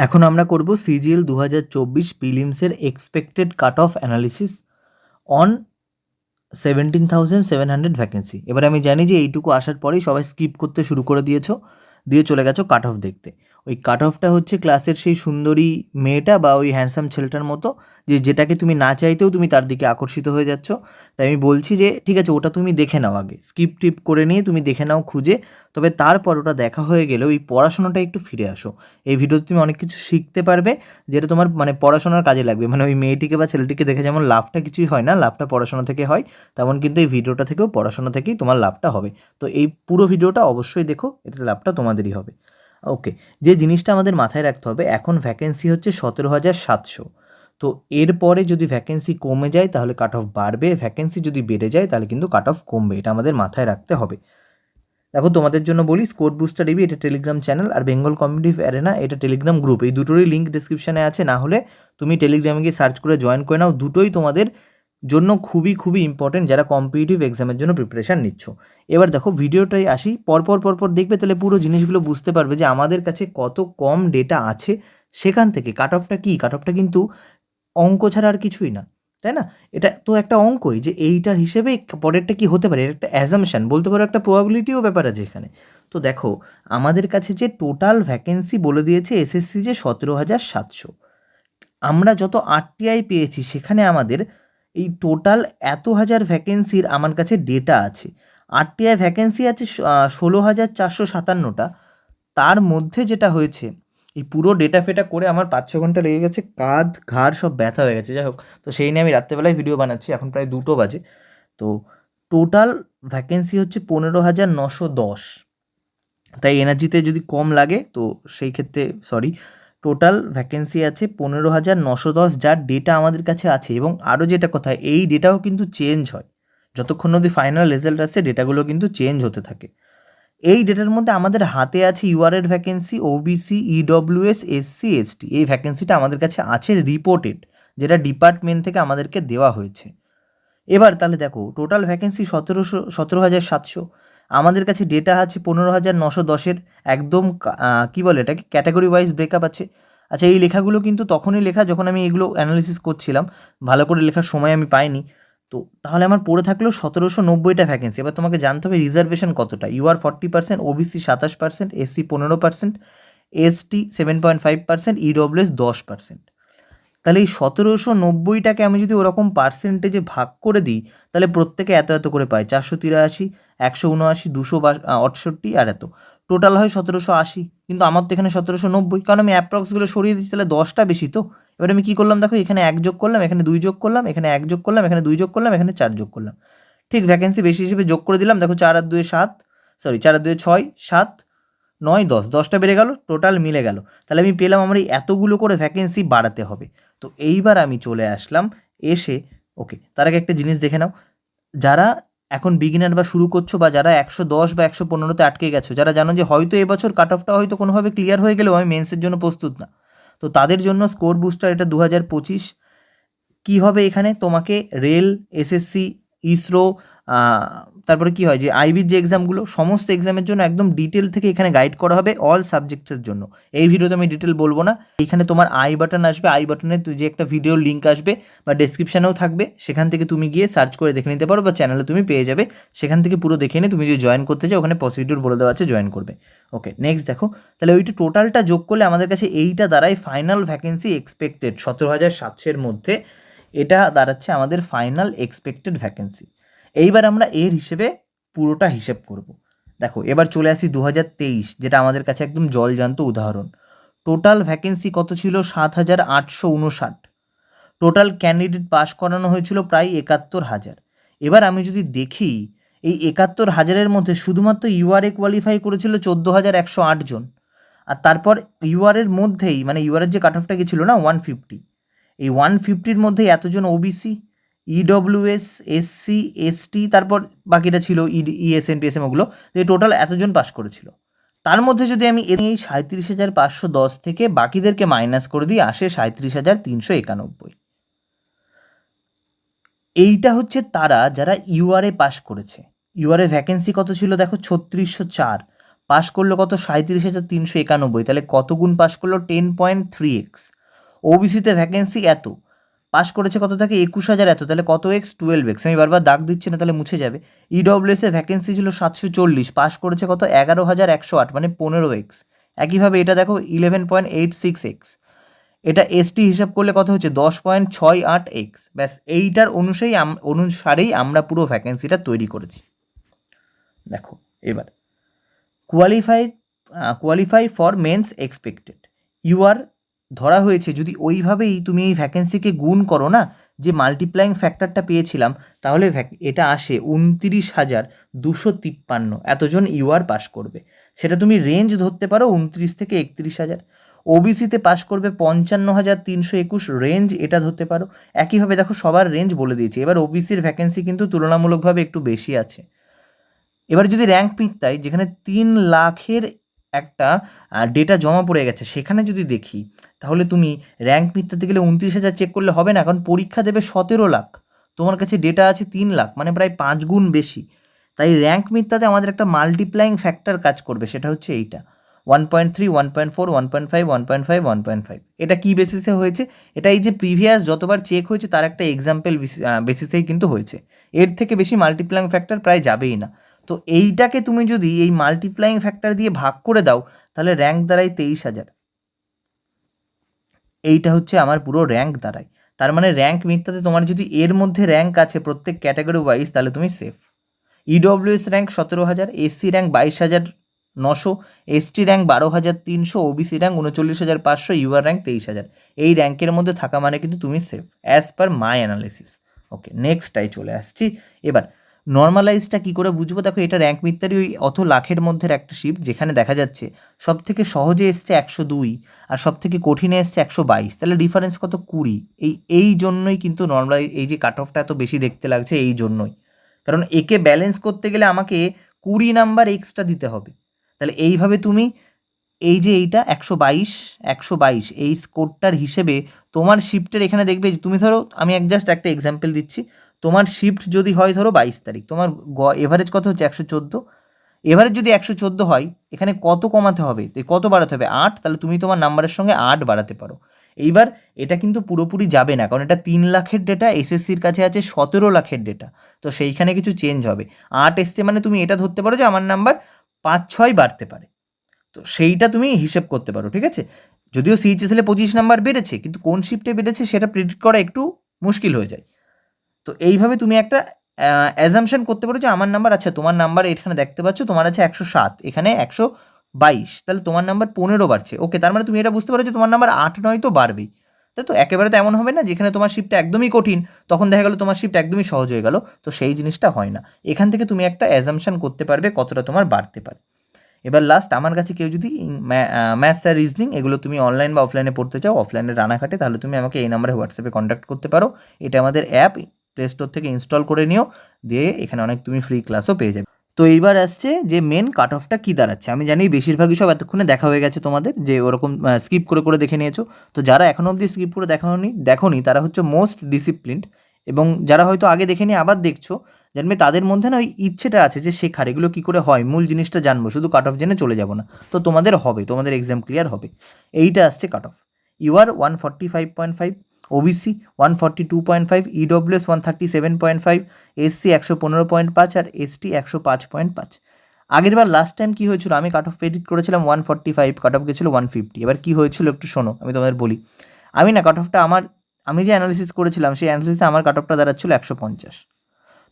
এখন আমরা করব সিজিএল দু হাজার চব্বিশ প্রিলিমসের expected cut off analysis on seventeen thousand seven hundred vacancy এবার আমি জানি যে এইটুকু আসার পরেই সবাই স্কিপ করতে শুরু করে দিয়েছ। দিয়ে চলে গেছো কাট অফ দেখতে। ওই কাট অফটা হচ্ছে ক্লাসের সেই সুন্দরী মেয়েটা বা ওই হ্যান্ডসাম ছেলেটার মতো, যে যেটাকে তুমি না চাইতেও তুমি তার দিকে আকর্ষিত হয়ে যাচ্ছ। তাই আমি বলছি যে, ঠিক আছে, ওটা তুমি দেখে নাও আগে। স্কিপ টিপ করে নিয়ে তুমি দেখে নাও খুঁজে। তবে তারপর ওটা দেখা হয়ে গেলে ওই পড়াশোনাটা একটু ফিরে আসো। এই ভিডিওতে তুমি অনেক কিছু শিখতে পারবে, যেটা তোমার মানে পড়াশোনার কাজে লাগবে। মানে ওই মেয়েটিকে বা ছেলেটিকে দেখে যেমন লাভটা কিছুই হয় না, লাভটা পড়াশোনা থেকে হয়, তেমন কিন্তু এই ভিডিওটা থেকেও পড়াশোনা থেকেই তোমার লাভটা হবে। তো এই পুরো ভিডিওটা অবশ্যই দেখো এতে লাভটা তোমাদেরই হবে। ওকে যে জিনিসটা আমাদের মাথায় রাখতে হবে, এখন ভ্যাকেন্সি হচ্ছে সতেরো হাজার সাতশো। তো এরপরে যদি ভ্যাকেন্সি কমে যায়, তাহলে কাট অফ বাড়বে। ভ্যাকেন্সি যদি বেড়ে যায়, তাহলে কিন্তু কাট অফ কমবে। এটা আমাদের মাথায় রাখতে হবে। দেখো, তোমাদের জন্য বলি স্কোর বুস্টার ইবি এটা টেলিগ্রাম চ্যানেল আর বেঙ্গল কমিউনিটি অ্যারেনা এটা টেলিগ্রাম গ্রুপ এই দুটোরই লিঙ্ক ডিসক্রিপশানে আছে। না হলে তুমি টেলিগ্রামে গিয়ে সার্চ করে জয়েন করে নাও। দুটোই তোমাদের জন্য খুবই খুবই ইম্পর্টেন্ট যারা কম্পিটিটিভ এক্সামের জন্য প্রিপারেশান নিচ্ছ। এবার দেখো ভিডিওটাই আসি, পরপর পরপর দেখবে তাহলে পুরো জিনিসগুলো বুঝতে পারবে যে আমাদের কাছে কত কম ডেটা আছে সেখান থেকে। কাট অফটা কী? কাট অফটা কিন্তু অঙ্ক ছাড়া আর কিছুই না, তাই না? এটা তো একটা অঙ্কই যে এইটার হিসেবে পরেরটা কি হতে পারে? এটা একটা অ্যাজামশান বলতে পারো একটা প্রবাবিলিটিও ব্যাপার আছে এখানে। তো দেখো, আমাদের কাছে যে টোটাল ভ্যাকেন্সি বলে দিয়েছে এসএসসি যে সতেরো হাজার সাতশো। আমরা যত আরটিআই পেয়েছি সেখানে আমাদের এই টোটাল এত হাজার ভ্যাকেন্সির আমার কাছে ডেটা আছে। আরটিআই ভ্যাকেন্সি আছে ষোলো হাজার চারশো সাতান্নটা। তার মধ্যে যেটা হয়েছে, এই পুরো ডেটা ফেটা করে আমার পাঁচ ছ ঘণ্টা লেগে গেছে, কাঁধ ঘাড় সব ব্যথা হয়ে গেছে। যাই হোক, তো সেই নিয়ে আমি রাত্রেবেলায় ভিডিও বানাচ্ছি, এখন প্রায় দুটো বাজে। তো টোটাল ভ্যাকেন্সি হচ্ছে পনেরো হাজার নশো দশ। তাই এনার্জিতে যদি কম লাগে, তো সেই ক্ষেত্রে সরি টোটাল ভ্যাকেন্সি আছে পনেরো হাজার নশো দশ, যার ডেটা আমাদের কাছে আছে। এবং আরও যেটা কথা, এই ডেটাও কিন্তু চেঞ্জ হয়। যতক্ষণ অবধি ফাইনাল রেজাল্ট আসছে ডেটাগুলো কিন্তু চেঞ্জ হতে থাকে। এই ডেটার মধ্যে আমাদের হাতে আছে ইউআরের vacancy OBC EWS SC ST এই ভ্যাকেন্সিটা আমাদের কাছে আছে রিপোর্টেড যেটা ডিপার্টমেন্ট থেকে আমাদেরকে দেওয়া হয়েছে। এবার তাহলে দেখো টোটাল ভ্যাকেন্সি সতেরোশো, সতেরো হাজার সাতশো। আমাদের কাছে ডেটা আছে পনেরো হাজার নশো দশের একদম কী বলে এটাকে? ক্যাটাগরি ওয়াইজ ব্রেকআপ আছে। আচ্ছা এই লেখাগুলো কিন্তু তখনই লেখা যখন আমি এগুলো অ্যানালিসিস করছিলাম। ভালো করে লেখার সময় আমি পাইনি। তো তাহলে আমার পড়ে থাকল সতেরোশো নব্বইটা ভ্যাকেন্সি এবার তোমাকে জানতে হবে রিজার্ভেশন কতটা? ইউআর ফর্টি পার্সেন্ট ওবিসি সাতাশ পার্সেন্ট এসসি পনেরো percent ST seven point five percent EWS দশ পার্সেন্ট তাহলে এই সতেরোশো নব্বইটাকে আমি যদি ওরকম পার্সেন্টেজে ভাগ করে দিই, তাহলে প্রত্যেকে এত এত করে পায়। চারশো তিরাশি, একশো উনআশি, দুশো আটষট্টি আর এত। টোটাল হয় সতেরোশো আশি। কিন্তু আমার তো এখানে সতেরোশো নব্বই। কারণ আমি অ্যাপ্রক্সগুলো সরিয়ে দিচ্ছি, তাহলে দশটা বেশি তো। এবার আমি কী করলাম দেখো, এখানে এক যোগ করলাম, এখানে দুই যোগ করলাম, এখানে এক যোগ করলাম, এখানে দুই যোগ করলাম, এখানে চার যোগ করলাম। ঠিক ভ্যাকেন্সি বেশি হিসেবে যোগ করে দিলাম। দেখো চার আর দুয়ে সাত সরি চার আর দুয়ে ছয়, সাত, নয়, দশ। দশটা বেড়ে গেল টোটাল মিলে গেল। তাহলে আমি পেলাম আমার এই এতগুলো করে ভ্যাকেন্সি বাড়াতে হবে। তো এইবার আমি চলে আসলাম এসে ওকে তার আগে একটা জিনিস দেখে নাও। যারা এখন বিগিনার বা শুরু করছ বা যারা একশো দশ বা একশো পনেরোতে আটকে গেছো, যারা জানো যে হয়তো এবছর কাট অফটা হয়তো কোনোভাবে ক্লিয়ার হয়ে গেলেও আমি মেন্সের জন্য প্রস্তুত না। তো তাদের জন্য স্কোর বুস্টার এটা দু হাজার পঁচিশ। কী হবে এখানে? তোমাকে রেল এসএসসি ইসরো তারপরে কি হয় যে আইবির যে এক্সামগুলো সমস্ত এক্সামের জন্য একদম ডিটেল থেকে এখানে গাইড করা হবে অল সাবজেক্টসের জন্য। এই ভিডিওতে আমি ডিটেল বলব না। এখানে তোমার আই বাটন আসবে। আই বাটনে যে একটা ভিডিও লিঙ্ক আসবে বা ডেসক্রিপশানেও থাকবে। সেখান থেকে তুমি গিয়ে সার্চ করে দেখে নিতে পারো বা চ্যানেলে তুমি পেয়ে যাবে। সেখান থেকে পুরো দেখে নিয়ে তুমি যদি জয়েন করতে চাও, ওখানে প্রসিডিউর বলে দেওয়া আছে জয়েন করবে। ওকে নেক্সট দেখো। তাহলে ওইটা টোটালটা যোগ করলে আমাদের কাছে এইটা দ্বারাই ফাইনাল ভ্যাকেন্সি এক্সপেক্টেড সতেরো হাজার সাতশের মধ্যে। এটা দাঁড়াচ্ছে আমাদের ফাইনাল এক্সপেক্টেড ভ্যাকেন্সি এইবার আমরা এর হিসেবে পুরোটা হিসেব করব। দেখো, এবার চলে আসি দু হাজার তেইশ, যেটা আমাদের কাছে একদম জলজান্ত উদাহরণ। টোটাল ভ্যাকেন্সি কত ছিল? সাত হাজার আটশো উনষাট। টোটাল ক্যান্ডিডেট পাস করানো হয়েছিল প্রায় একাত্তর হাজার। এবার আমি যদি দেখি, এই একাত্তর হাজারের মধ্যে শুধুমাত্র ইউআরএ কোয়ালিফাই করেছিল চোদ্দ হাজার একশো আট জন। আর তারপর ইউআরের মধ্যেই মানে ইউআরের যে কাট অফটা গেছিল না ওয়ান ফিফটি এই ওয়ান ফিফটির মধ্যেই এতজন ওবিসি ইডব্লিউএস এসসি এসটি তারপর বাকিটা ছিল ইএসএন পিএসএম ওগুলো, যে টোটাল এতজন পাস করেছিল। তার মধ্যে যদি আমি এই সাঁত্রিশ হাজার পাঁচশো দশ থেকে বাকিদেরকে মাইনাস করে দিই, আসে সাঁত্রিশ হাজার তিনশো একানব্বই। এইটা হচ্ছে তারা যারা ইউআরএ পাস করেছে। ইউআরএ ভ্যাকেন্সি কত ছিল দেখো? ছত্রিশশো চার। পাস করল কত? সাঁত্রিশ হাজার তিনশো একানব্বই। তাহলে কত গুণ পাস করল? টেন পয়েন্ট থ্রি এক্স ওবিসিতে ভ্যাকেন্সি এত। পাস করেছে কত থাকে একুশ হাজার এত। তাহলে কত এক্স টুয়েলভ এক্স আমি বারবার দাগ দিচ্ছি না, তাহলে মুছে যাবে। ইডব্লিউএস এ ভ্যাকেন্সি ছিল সাতশো চল্লিশ। পাস করেছে কত? এগারো হাজার একশো আট মানে পনেরো এক্স একইভাবে এটা দেখো eleven point eight six X এটা এসটি হিসাব করলে কত হচ্ছে? দশ পয়েন্ট ছয় আট এক্স ব্যাস, এইটার অনুসারেই অনুসারেই আমরা পুরো ভ্যাকেন্সিটা তৈরি করেছি। দেখো, এবার। Qualify qualify for mains expected U R ধরা হয়েছে, যদি ওইভাবেই তুমি এই ভ্যাকেন্সিকে গুণ করো না, যে মাল্টিপ্লাইং ফ্যাক্টরটা পেয়েছিলাম, তাহলে এটা আসে উনতিরিশ হাজার দুশো তিপ্পান্ন। এতজন ইউআর পাস করবে। সেটা তুমি রেঞ্জ ধরতে পারো উনত্রিশ থেকে একত্রিশ হাজার। ওবিসিতে পাস করবে পঞ্চান্ন হাজার তিনশো একুশ রেঞ্জ এটা ধরতে পারো। একইভাবে দেখো সবার রেঞ্জ বলে দিয়েছি। এবার ওবিসির ভ্যাকেন্সি কিন্তু তুলনামূলকভাবে একটু বেশি আছে। এবার যদি র্যাঙ্ক পিত্তায় যেখানে তিন লাখের একটা ডেটা জমা পড়ে গেছে, সেখানে যদি দেখি, তাহলে তুমি র্যাঙ্ক মিথ্যাতে গেলে উনত্রিশ হাজার চেক করলে হবে না, কারণ পরীক্ষা দেবে সতেরো লাখ। তোমার কাছে ডেটা আছে তিন লাখ মানে প্রায় পাঁচ গুণ বেশি। তাই র্যাঙ্ক মিথ্যাতে আমাদের একটা মাল্টিপ্লাইং ফ্যাক্টর কাজ করবে, সেটা হচ্ছে এইটা। One point three one point four one point five one point five one point five এটা কী বেসিসে হয়েছে? এটা এই যে প্রিভিয়াস যতবার চেক হয়েছে, তার একটা এক্সাম্পল বেসিসেই কিন্তু হয়েছে। এর থেকে বেশি মাল্টিপ্লাইং ফ্যাক্টর প্রায় যাবেই না। তো এইটাকে তুমি যদি এই মাল্টিপ্লাইং ফ্যাক্টর দিয়ে ভাগ করে দাও, তাহলে র্যাঙ্ক দাঁড়ায় তেইশ হাজার। এইটা হচ্ছে আমার পুরো র্যাঙ্ক দাঁড়ায়। তার মানে র্যাঙ্ক মিথ্যাতে তোমার যদি এর মধ্যে র্যাঙ্ক আছে প্রত্যেক ক্যাটাগরি ওয়াইজ তাহলে তুমি সেফ ইডব্লিউএস র্যাঙ্ক সতেরো হাজার এসসি র্যাঙ্ক বাইশ হাজার নশো এসটি র্যাঙ্ক বারো হাজার তিনশো ওবিসি র্যাঙ্ক উনচল্লিশ হাজার পাঁচশো ইউআর র্যাঙ্ক তেইশ হাজার। এই র্যাঙ্কের মধ্যে থাকা মানে কিন্তু তুমি safe as per my analysis okay নেক্সটটাই চলে আসছি। এবার নর্মালাইজটা কী করে বুঝব? দেখো, এটা র্যাঙ্ক মিথ্যারই ওই অত লাখের মধ্যে একটা শিফট যেখানে দেখা যাচ্ছে সব থেকে সহজে এসছে একশো দুই আর সব থেকে কঠিনে এসছে একশো বাইশ। তাহলে ডিফারেন্স কত? কুড়ি। এই এই জন্যই কিন্তু নর্মাল এই যে কাট অফটা এত বেশি দেখতে লাগছে, এই জন্যই। কারণ একে ব্যালেন্স করতে গেলে আমাকে কুড়ি নাম্বার এক্সট্রা দিতে হবে। তাহলে এইভাবে তুমি এই যে এইটা একশো বাইশ একশো বাইশ, এই স্কোরটার হিসেবে তোমার শিফটের এখানে দেখবে, তুমি ধরো, আমি এক জাস্ট একটা এক্সাম্পল দিচ্ছি। তোমার শিফট যদি হয় ধরো বাইশ তারিখ, তোমার এভারেজ কত হচ্ছে? একশো চোদ্দ। এভারেজ যদি একশো চোদ্দ হয়, এখানে কত কমাতে হবে? কত বাড়াতে হবে? আট, তাহলে তুমি তোমার নাম্বারের সঙ্গে আট বাড়াতে পারো। এইবার এটা কিন্তু পুরোপুরি যাবে না, কারণ এটা তিন লাখের ডেটা এসএসসির কাছে আছে সতেরো লাখের ডেটা তো সেইখানে কিছু চেঞ্জ হবে। আট এসছে মানে তুমি এটা ধরতে পারো যে আমার নাম্বার পাঁচ, ছয় বাড়তে পারে। তো সেইটা তুমি হিসেব করতে পারো, ঠিক আছে? যদিও সিএইচএসএলে পঁচিশ নাম্বার বেড়েছে, কিন্তু কোন শিফটে বেড়েছে সেটা প্রেডিক্ট করা একটু মুশকিল হয়ে যায়। তো এইভাবে তুমি একটা অ্যাজামশন করতে পারো যে আমার নাম্বার আচ্ছা তোমার নাম্বার এখানে দেখতে পাচ্ছ, তোমার আছে একশো সাত, এখানে একশো বাইশ, তাহলে তোমার নাম্বার পনেরো বাড়ছে। ওকে তার মানে তুমি এটা বুঝতে পারো যে তোমার নাম্বার আট নয় তো বাড়বেই। তাই তো? একেবারে তো এমন হবে না, যেখানে তোমার শিফটটা একদমই কঠিন, তখন দেখা গেলো তোমার শিফট একদমই সহজ হয়ে গেল, তো সেই জিনিসটা হয় না। এখান থেকে তুমি একটা অ্যাজামশান করতে পারবে কতটা তোমার বাড়তে পারে। এবার লাস্ট আমার কাছে কেউ যদি ম্যাথস আর রিজনিং এগুলো তুমি অনলাইন বা অফলাইনে পড়তে চাও অফলাইনে রানাঘাটে, তাহলে তুমি আমাকে এই নাম্বারে হোয়াটসঅ্যাপে কন্ট্যাক্ট করতে পারো। এটা আমাদের অ্যাপ প্লে স্টোর থেকে ইনস্টল করে নিও, দিয়ে এখানে অনেক তুমি ফ্রি ক্লাসও পেয়ে যাবে। তো এইবার আসছে যে মেন কাট অফটা কী দাঁড়াচ্ছে? আমি জানি বেশিরভাগই সব এতক্ষণে দেখা হয়ে গেছে তোমাদের, যে ওরকম স্কিপ করে করে দেখে নিয়েছো। তো যারা এখনও অবধি স্কিপ করে দেখানি দেখোনি, তারা হচ্ছে মোস্ট ডিসিপ্লিনড এবং যারা হয়তো আগে দেখে নিয়ে আবার দেখছ, জানবে তাদের মধ্যে না ওই ইচ্ছেটা আছে যে শেখার, এগুলো কী করে হয়, মূল জিনিসটা জানব, শুধু কাট অফ জেনে চলে যাব না। তো তোমাদের হবে, তোমাদের এক্সাম ক্লিয়ার হবে। এইটা আসছে cut off UR one forty five point five OBC one forty two point five EWS one thirty seven point five SC একশো পনেরো পয়েন্ট পাঁচ আর এসটি একশো পাঁচ পয়েন্ট পাঁচ আগের বার লাস্ট টাইম কী হয়েছিল? আমি কাট অফ প্রেডিক্ট করেছিলাম one forty five cut off গেছিল ওয়ান ফিফটি এবার কী হয়েছিল একটু শোনো, আমি তোমাদের বলি। আমি না কাট অফটা আমার, আমি যে অ্যানালিসিস করেছিলাম, সেই অ্যানালিসিসে আমার কাট অফটা দাঁড়াচ্ছিল একশো পঞ্চাশ।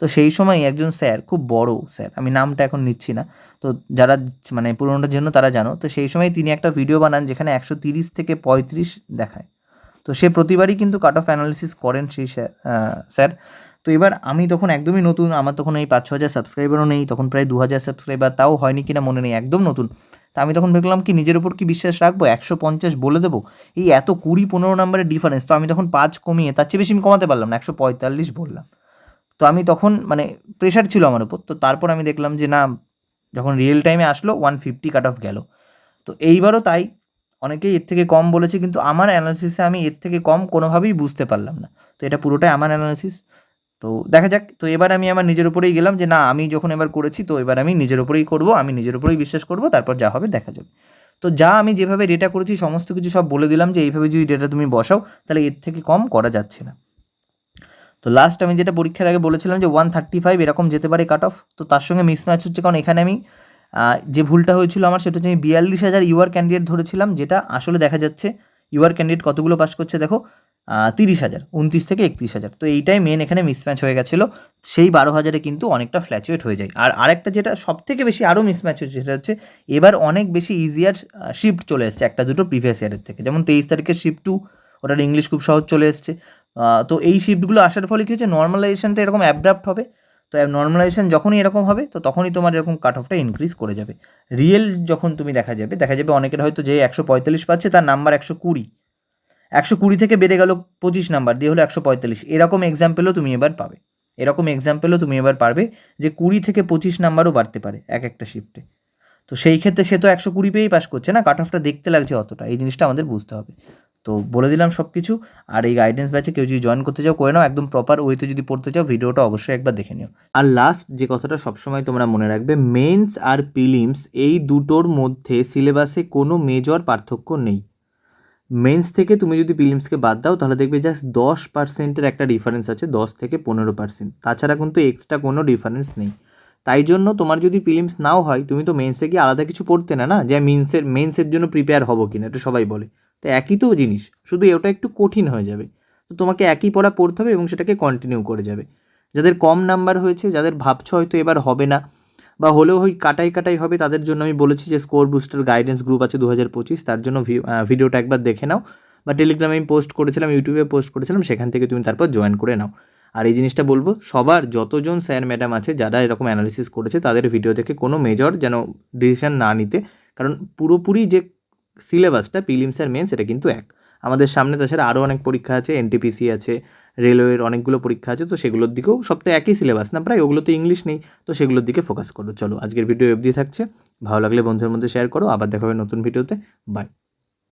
তো সেই সময় একজন স্যার, খুব বড় স্যার, আমি নামটা এখন নিচ্ছি না, তো যারা মানে পুরোনোটার জন্য তারা জানো, তো সেই সময় তিনি একটা ভিডিও বানান যেখানে একশো তিরিশ থেকে পঁয়ত্রিশ দেখায়। তো সে প্রতিবারই কিন্তু কাট অফ অ্যানালিসিস করেন সেই স্যার। তো এবার আমি তখন একদমই নতুন, আমার তখন এই পাঁচ ছ হাজার সাবস্ক্রাইবারও নেই, তখন প্রায় দু হাজার সাবস্ক্রাইবার তাও হয়নি কিনা মনে নেই, একদম নতুন। তা আমি তখন দেখলাম কি, নিজের উপর কি বিশ্বাস রাখব? একশো পঞ্চাশ বলে দেবো? এই এত কুড়ি পনেরো নাম্বারের ডিফারেন্স তো আমি তখন পাঁচ কমিয়ে, তার চেয়ে বেশি আমি কমাতে পারলাম না, একশো পঁয়তাল্লিশ বললাম। তো আমি তখন মানে প্রেশার ছিল আমার উপর, তো তারপর আমি দেখলাম যে না, যখন রিয়েল টাইমে আসলো ওয়ান ফিফটি কাট অফ গেল। তো এইবারও তাই অনেকেই এর থেকে কম বলেছে, কিন্তু আমার অ্যানালিসিসে আমি এর থেকে কম কোনোভাবেই বুঝতে পারলাম না। তো এটা পুরোটাই আমার অ্যানালিসিস তো দেখা যাক, তো এবার আমি আমার নিজের উপরেই গেলাম যে না, আমি যখন এবার করেছি, তো এবার আমি নিজের উপরেই করব, আমি নিজের উপরেই বিশ্বাস করব, তারপর যা হবে দেখা যাবে। তো যা আমি যেভাবে ডেটা করেছি, সমস্ত কিছু সব বলে দিলাম যে এইভাবে যদি ডেটা তুমি বসাও, তাহলে এর থেকে কম করা যাচ্ছে না। তো লাস্ট আমি যেটা পরীক্ষার আগে বলেছিলাম যে ওয়ান থার্টি ফাইভ এরকম যেতে পারে কাট অফ তো তার সঙ্গে মিসম্যাচ হচ্ছে, কারণ এখানে আমি যে ভুলটা হয়েছিল আমার সেটা হচ্ছে আমি বিয়াল্লিশ হাজার ইউআর ক্যান্ডিডেট ধরেছিলাম, যেটা আসলে দেখা যাচ্ছে ইউআর ক্যান্ডিডেট কতগুলো পাস করছে দেখো তিরিশ হাজার, উনত্রিশ থেকে একত্রিশ হাজার। তো এইটাই মেন এখানে মিসম্যাচ হয়ে গেছিল, সেই বারো হাজারে কিন্তু অনেকটা ফ্ল্যাচুয়েট হয়ে যায়। আর আরেকটা যেটা সব থেকে বেশি আরও মিসম্যাচ হচ্ছে সেটা হচ্ছে এবার অনেক বেশি ইজিয়ার শিফট চলে এসছে একটা দুটো প্রিভিয়াস ইয়ারের থেকে। যেমন তেইশ তারিখের শিফট টু ওটার ইংলিশ খুব সহজ চলে এসছে। তো এই শিফটগুলো আসার ফলে কী হচ্ছে নর্মালাইজেশনটা এরকম অ্যাবডাপ্ট হবে। তো নর্মালাইজেশন যখনই এরকম হবে, তো তখনই তোমার এরকম কাট অফটা ইনক্রিজ করে যাবে। রিয়েল যখন তুমি দেখা যাবে দেখা যাবে অনেকের হয়তো যে একশো পঁয়তাল্লিশ পাচ্ছে, তার নাম্বার একশো কুড়ি। একশো কুড়ি থেকে বেড়ে গেল পঁচিশ নাম্বার দিয়ে হলো একশো পঁয়তাল্লিশ। এরকম এক্সাম্পলও তুমি এবার পাবে। এরকম এক্সাম্পলও তুমি এবার পারবে যে কুড়ি থেকে পঁচিশ নাম্বারও বাড়তে পারে এক একটা শিফটে তো সেই ক্ষেত্রে সে তো একশো কুড়ি পেয়েই পাস করছে না কাট অফটা দেখতে লাগছে অতটা। এই জিনিসটা আমাদের বুঝতে হবে। তো বলে দিলাম সব কিছু আর এই গাইডেন্স ব্যাচে কেউ যদি জয়েন করতে চাও, করে নাও। একদম প্রপার ওয়েতে যদি পড়তে চাও, ভিডিওটা অবশ্যই একবার দেখে নিও। আর লাস্ট যে কথাটা সবসময় তোমরা মনে রাখবে মেন্স আর প্রিলিমস এই দুটোর মধ্যে সিলেবাসে কোনো মেজর পার্থক্য নেই। মেন্স থেকে তুমি যদি প্রিলিমসকে বাদ দাও, তাহলে দেখবে জাস্ট দশ পার্সেন্টের একটা ডিফারেন্স আছে, দশ থেকে পনেরো পার্সেন্ট তাছাড়া কিন্তু এক্সট্রা কোনো ডিফারেন্স নেই। তাই জন্য তোমার যদি প্রিলিমস নাও হয়, তুমি তো মেন্সে গিয়ে আলাদা কিছু পড়তে না না? যে মেন্সের মেন্সের জন্য প্রিপেয়ার হব কিনা, এটা সবাই বলে। তো একই তো জিনিস, শুধু এটা একটু কঠিন হয়ে যাবে। তো তোমাকে একই পড়া পড়তে হবে এবং সেটাকে কন্টিনিউ করে যাবে। যাদের কম নাম্বার হয়েছে, যাদের ভাবছ হয়তো এবার হবে না, বা হলেও ওই কাটাই কাটাই হবে, তাদের জন্য আমি বলেছি যে স্কোর বুস্টার গাইডেন্স গ্রুপ আছে দু হাজার পঁচিশ, তার জন্য ভিডিওটা একবার দেখে নাও। বা টেলিগ্রামে আমি পোস্ট করেছিলাম ইউটিউবে পোস্ট করেছিলাম, সেখান থেকে তুমি তারপর জয়েন করে নাও। আর এই জিনিসটা বলব, সবার যতজন স্যার ম্যাডাম আছে, যারা এরকম অ্যানালিসিস করেছে, তাদের ভিডিও দেখে কোনো মেজর যেন ডিসিশন না নিতে, কারণ পুরোপুরি যে সিলেবাসটা প্রিলিমস আর মেন্স এটা কিন্তু এক। আমাদের সামনে তাছাড়া আরও অনেক পরীক্ষা আছে এনটিপিসি আছে, রেলওয়ের অনেকগুলো পরীক্ষা আছে, তো সেগুলোর দিকেও সব তো একই সিলেবাস না, প্রায় ওগুলোতে ইংলিশ নেই, তো সেগুলোর দিকে ফোকাস করো। চলো, আজকের ভিডিও অবধি থাকছে। ভালো লাগলে বন্ধুদের মধ্যে শেয়ার করো, আবার দেখা হবে নতুন ভিডিওতে বাই